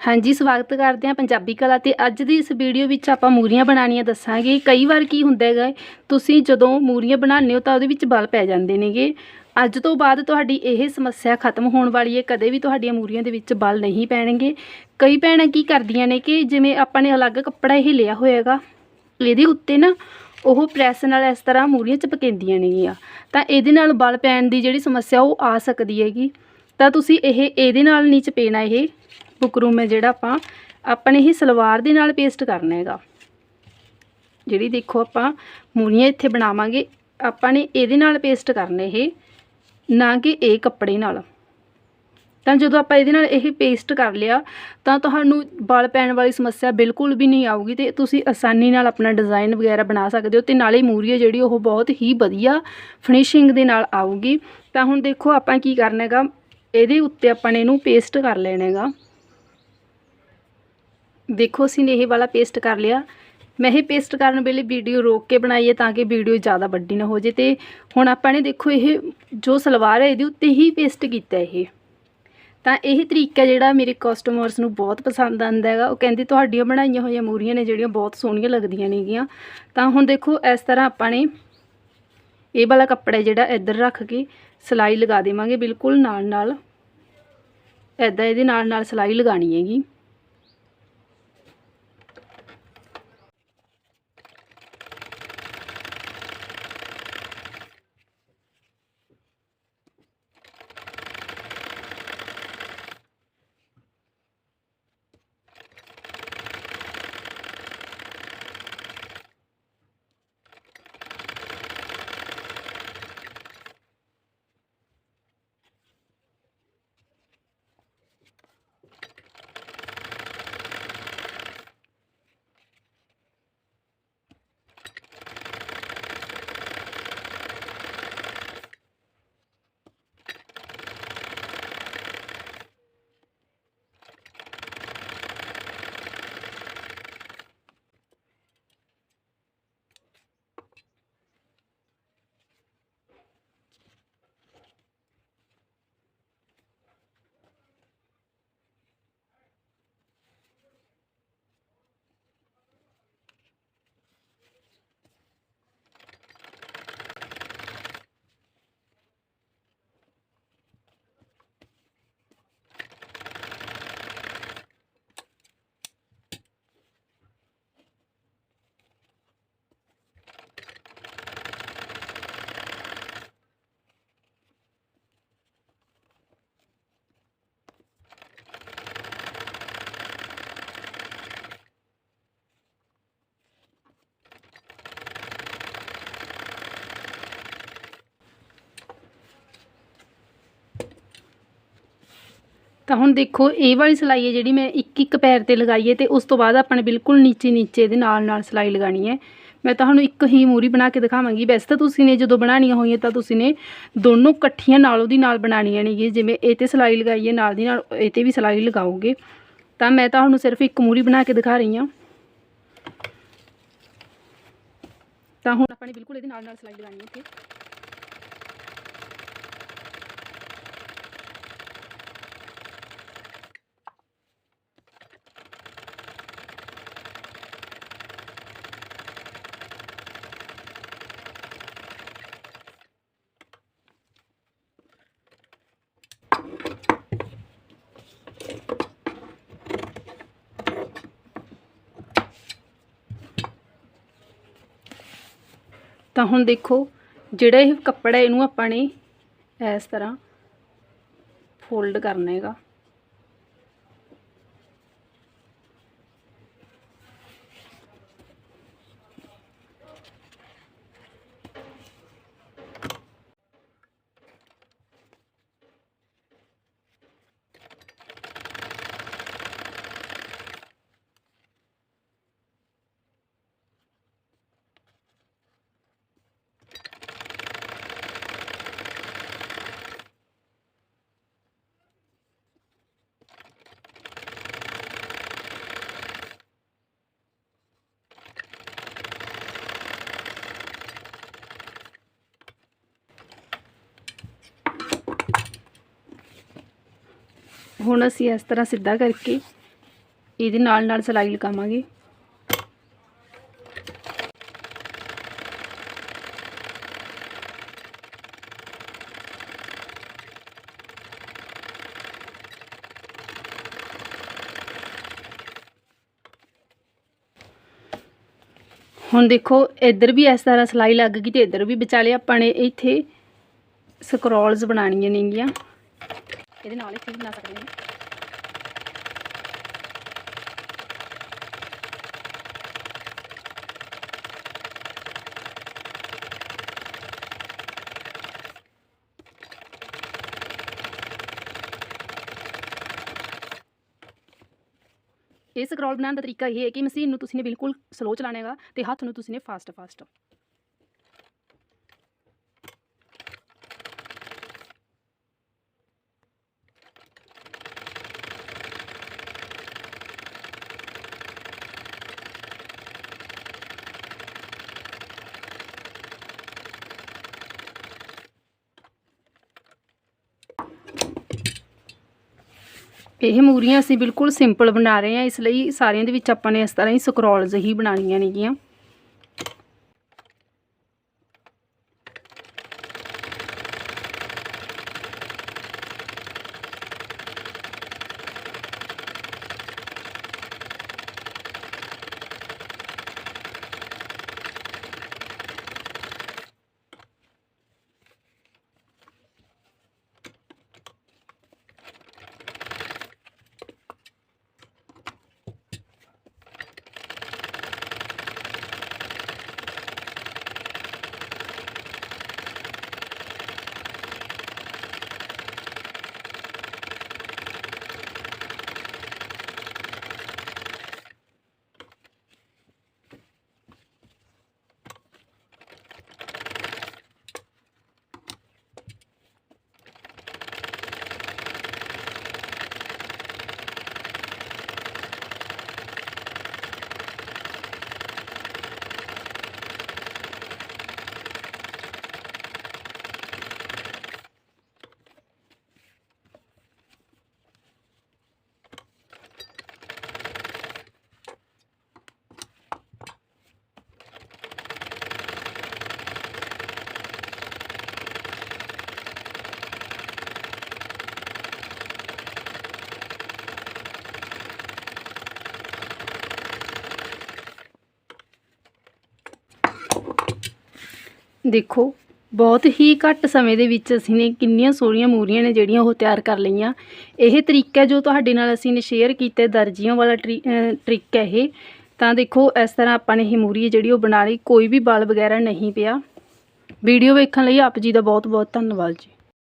ਹਾਂਜੀ, ਸਵਾਗਤ ਕਰਦੇ ਹਾਂ ਪੰਜਾਬੀ ਕਲਾ ਤੇ ਅੱਜ ਦੀ ਇਸ ਵੀਡੀਓ ਵਿੱਚ ਆਪਾਂ ਮੂਰੀਆਂ ਬਣਾਉਣੀਆਂ ਦੱਸਾਂਗੇ। ਕਈ ਵਾਰ ਕੀ ਹੁੰਦਾ ਹੈਗਾ, ਤੁਸੀਂ ਜਦੋਂ ਮੂਰੀਆਂ ਬਣਾਉਂਦੇ ਹੋ ਤਾਂ ਉਹਦੇ ਵਿੱਚ ਬਲ ਪੈ ਜਾਂਦੇ ਨੇਗੇ। ਅੱਜ ਤੋਂ ਬਾਅਦ ਤੁਹਾਡੀ ਇਹ ਸਮੱਸਿਆ ਖਤਮ ਹੋਣ ਵਾਲੀ ਹੈ, ਕਦੇ ਵੀ ਤੁਹਾਡੀਆਂ ਮੂਰੀਆਂ ਦੇ ਵਿੱਚ ਬਲ ਨਹੀਂ ਪੈਣਗੇ। ਕਈ ਭੈਣਾਂ ਕੀ ਕਰਦੀਆਂ ਨੇ ਕਿ ਜਿਵੇਂ ਆਪਾਂ ਨੇ ਅਲੱਗ ਕੱਪੜਾ ਇਹ ਲਿਆ ਹੋਏਗਾ ਇਹਦੇ ਉੱਤੇ ਨਾ ਉਹ ਪ੍ਰੈਸ ਨਾਲ ਇਸ ਤਰ੍ਹਾਂ ਮੂਰੀਆਂ ਚਪਕੇਂਦੀਆਂ ਨੇਗੀਆਂ। ਤਾਂ ਇਹਦੇ ਨਾਲ ਬਲ ਪੈਣ ਦੀ ਜਿਹੜੀ ਸਮੱਸਿਆ ਉਹ ਆ ਸਕਦੀ ਹੈਗੀ। ਤਾਂ ਤੁਸੀਂ ਇਹ, ਇਹਦੇ ਨਾਲ ਨਹੀਂ ਚਪੇਣਾ ਇਹ। ਬੁਕਰੂਮ ਹੈ ਜਿਹੜਾ ਆਪਾਂ ਆਪਣੇ ਹੀ ਸਲਵਾਰ ਦੇ ਨਾਲ ਪੇਸਟ ਕਰਨਾ ਹੈਗਾ। ਜਿਹੜੀ ਦੇਖੋ ਆਪਾਂ ਮੂਰੀਆਂ ਇੱਥੇ ਬਣਾਵਾਂਗੇ, ਆਪਾਂ ਨੇ ਇਹਦੇ ਨਾਲ ਪੇਸਟ ਕਰਨੇ ਇਹ, ਨਾ ਕਿ ਇਹ ਕੱਪੜੇ ਨਾਲ। ਤਾਂ ਜਦੋਂ ਆਪਾਂ ਇਹਦੇ ਨਾਲ ਇਹ ਪੇਸਟ ਕਰ ਲਿਆ, ਤਾਂ ਤੁਹਾਨੂੰ ਬਲ ਪੈਣ ਵਾਲੀ ਸਮੱਸਿਆ ਬਿਲਕੁਲ ਵੀ ਨਹੀਂ ਆਊਗੀ ਤੇ ਤੁਸੀਂ ਆਸਾਨੀ ਨਾਲ ਆਪਣਾ ਡਿਜ਼ਾਈਨ ਵਗੈਰਾ ਬਣਾ ਸਕਦੇ ਹੋ ਤੇ ਨਾਲੇ ਮੂਰੀ ਹੈ ਜਿਹੜੀ ਉਹ ਬਹੁਤ ਹੀ ਵਧੀਆ ਫਿਨਿਸ਼ਿੰਗ ਦੇ ਨਾਲ ਆਊਗੀ। ਤਾਂ ਹੁਣ ਦੇਖੋ ਆਪਾਂ ਕੀ ਕਰਨਾ ਹੈਗਾ, ਇਹਦੇ ਉੱਤੇ ਆਪਾਂ ਨੇ ਇਹਨੂੰ ਪੇਸਟ ਕਰ ਲੈਣਾ ਹੈਗਾ। ਦੇਖੋ, ਅਸੀਂ ਨੇ ਇਹ ਵਾਲਾ ਪੇਸਟ ਕਰ ਲਿਆ। ਮੈਂ ਇਹ ਪੇਸਟ ਕਰਨ ਵੇਲੇ ਵੀਡੀਓ ਰੋਕ ਕੇ ਬਣਾਈ ਹੈ ਤਾਂ ਕਿ ਵੀਡੀਓ ਜ਼ਿਆਦਾ ਵੱਡੀ ਨਾ ਹੋ ਜੇ ਤੇ ਹੁਣ ਆਪਾਂ ਨੇ ਦੇਖੋ, ਇਹ ਜੋ ਸਲਵਾਰ ਹੈ ਇਹਦੇ ਉੱਤੇ ਹੀ ਪੇਸਟ ਕੀਤਾ ਇਹ। ਤਾਂ ਇਹ ਤਰੀਕਾ ਜਿਹੜਾ ਮੇਰੇ ਕਸਟਮਰਸ ਨੂੰ ਬਹੁਤ ਪਸੰਦ ਆਉਂਦਾ ਹੈਗਾ। ਉਹ ਕਹਿੰਦੇ ਤੁਹਾਡੀਆਂ ਬਣਾਈਆਂ ਹੋਈਆਂ ਮੂਰੀਆਂ ਨੇ ਜਿਹੜੀਆਂ ਬਹੁਤ ਸੋਹਣੀਆਂ ਲੱਗਦੀਆਂ ਨੇਗੀਆਂ। ਤਾਂ ਹੁਣ ਦੇਖੋ, ਇਸ ਤਰ੍ਹਾਂ ਆਪਾਂ ਨੇ ਇਹ ਵਾਲਾ ਕੱਪੜਾ ਜਿਹੜਾ ਇੱਧਰ ਰੱਖ ਕੇ ਸਿਲਾਈ ਲਗਾ ਦੇਵਾਂਗੇ। ਬਿਲਕੁਲ ਨਾਲ ਨਾਲ ਇੱਦਾਂ ਇਹਦੇ ਨਾਲ ਨਾਲ ਸਿਲਾਈ ਲਗਾਣੀ ਹੈਗੀ। ਤਾਂ ਹੁਣ ਦੇਖੋ, ਇਹ ਵਾਲੀ ਸਿਲਾਈ ਹੈ ਜਿਹੜੀ ਮੈਂ ਇੱਕ ਇੱਕ ਪੈਰ ਤੇ ਲਗਾਈ ਹੈ ਤੇ ਉਸ ਤੋਂ ਬਾਅਦ ਆਪਾਂ ਨੇ ਬਿਲਕੁਲ ਨੀਚੇ ਨੀਚੇ ਦੇ ਨਾਲ ਨਾਲ ਸਿਲਾਈ ਲਗਾਣੀ ਹੈ। ਮੈਂ ਤੁਹਾਨੂੰ ਇੱਕ ਹੀ ਮੂਰੀ ਬਣਾ ਕੇ ਦਿਖਾਵਾਂਗੀ। ਵੈਸੇ ਤਾਂ ਤੁਸੀਂ ਨੇ ਜਦੋਂ ਬਣਾਉਣੀਆਂ ਹੋਈਆਂ ਤਾਂ ਤੁਸੀਂ ਨੇ ਦੋਨੋਂ ਇਕੱਠੀਆਂ ਨਾਲ ਉਹਦੀ ਨਾਲ ਬਣਾਉਣੀਆਂ ਨੇਗੀਆਂ। ਜਿਵੇਂ ਇਹ ਤੇ ਸਿਲਾਈ ਲਗਾਈ ਹੈ, ਨਾਲ ਦੀ ਨਾਲ ਇਹ ਤੇ ਵੀ ਸਿਲਾਈ ਲਗਾਓਗੇ। ਤਾਂ ਮੈਂ ਤੁਹਾਨੂੰ ਸਿਰਫ ਇੱਕ ਮੂਰੀ ਬਣਾ ਕੇ ਦਿਖਾ ਰਹੀ ਹਾਂ। ਤਾਂ ਹੁਣ ਆਪਾਂ ਨੇ ਬਿਲਕੁਲ ਇਹਦੇ ਨਾਲ ਨਾਲ ਸਿਲਾਈ ਲਗਾਣੀ ਹੈ ਇੱਥੇ। ਤਾਂ ਹੁਣ ਦੇਖੋ ਜਿਹੜਾ ਇਹ ਕੱਪੜਾ ਇਹਨੂੰ ਆਪਾਂ ਨੇ ਇਸ ਤਰ੍ਹਾਂ ਫੋਲਡ ਕਰਨਾ ਹੈਗਾ। ਹੁਣ ਅਸੀਂ ਇਸ ਤਰ੍ਹਾਂ ਸਿੱਧਾ ਕਰਕੇ ਇਹਦੇ ਨਾਲ ਨਾਲ ਸਿਲਾਈ ਲਗਾਵਾਂਗੇ। ਹੁਣ ਦੇਖੋ, ਇੱਧਰ ਵੀ ਇਸ ਤਰ੍ਹਾਂ ਸਿਲਾਈ ਲੱਗ ਗਈ ਤੇ ਇੱਧਰ ਵੀ ਵਿਚਾਲੇ ਆਪਾਂ ਨੇ ਇੱਥੇ ਸਕਰੋਲਸ ਬਣਾਉਣੀਆਂ ਨੇਗੀਆਂ। ਇਹਦੇ ਨਾਲ ਇੱਥੇ ਵੀ ਬਣਾ ਸਕਦੇ ਹਾਂ। ਇਹ ਸਕਰੋਲ ਬਣਾਉਣ ਦਾ ਤਰੀਕਾ ਇਹ ਹੈ ਕਿ ਮਸ਼ੀਨ ਨੂੰ ਤੁਸੀਂ ਨੇ ਬਿਲਕੁਲ ਸਲੋ ਚਲਾਉਣਾ ਹੈਗਾ ਤੇ ਹੱਥ ਨੂੰ ਤੁਸੀਂ ਨੇ ਫਾਸਟ ਫਾਸਟ ਇਹ ਮੂਰੀਆਂ ਅਸੀਂ ਬਿਲਕੁਲ ਸਿੰਪਲ ਬਣਾ ਰਹੇ ਹਾਂ, ਇਸ ਲਈ ਸਾਰਿਆਂ ਦੇ ਵਿੱਚ ਆਪਾਂ ਨੇ ਇਸ ਤਰ੍ਹਾਂ ਹੀ ਸਕਰੋਲਸ ਹੀ ਬਣਾਉਣੀਆਂ ਨੇਗੀਆਂ। ਦੇਖੋ, ਬਹੁਤ ਹੀ ਘੱਟ ਸਮੇਂ ਦੇ ਵਿੱਚ ਅਸੀਂ ਨੇ ਕਿੰਨੀਆਂ ਸੋਹਣੀਆਂ ਮੂਰੀਆਂ ਨੇ ਜਿਹੜੀਆਂ ਉਹ ਤਿਆਰ ਕਰ ਲਈਆਂ। ਇਹ ਤਰੀਕਾ ਜੋ ਤੁਹਾਡੇ ਨਾਲ ਅਸੀਂ ਨੇ ਸ਼ੇਅਰ ਕੀਤਾ, ਦਰਜੀਆਂ ਵਾਲਾ ਟਰੀ- ਅਹ ਟ੍ਰਿਕ ਹੈ ਇਹ। ਤਾਂ ਦੇਖੋ, ਇਸ ਤਰ੍ਹਾਂ ਆਪਾਂ ਨੇ ਇਹ ਮੂਰੀ ਜਿਹੜੀ ਉਹ ਬਣਾ ਲਈ, ਕੋਈ ਵੀ ਬਾਲ ਵਗੈਰਾ ਨਹੀਂ ਪਿਆ। ਵੀਡੀਓ ਵੇਖਣ ਲਈ ਆਪ ਜੀ ਦਾ ਬਹੁਤ ਬਹੁਤ ਧੰਨਵਾਦ ਜੀ।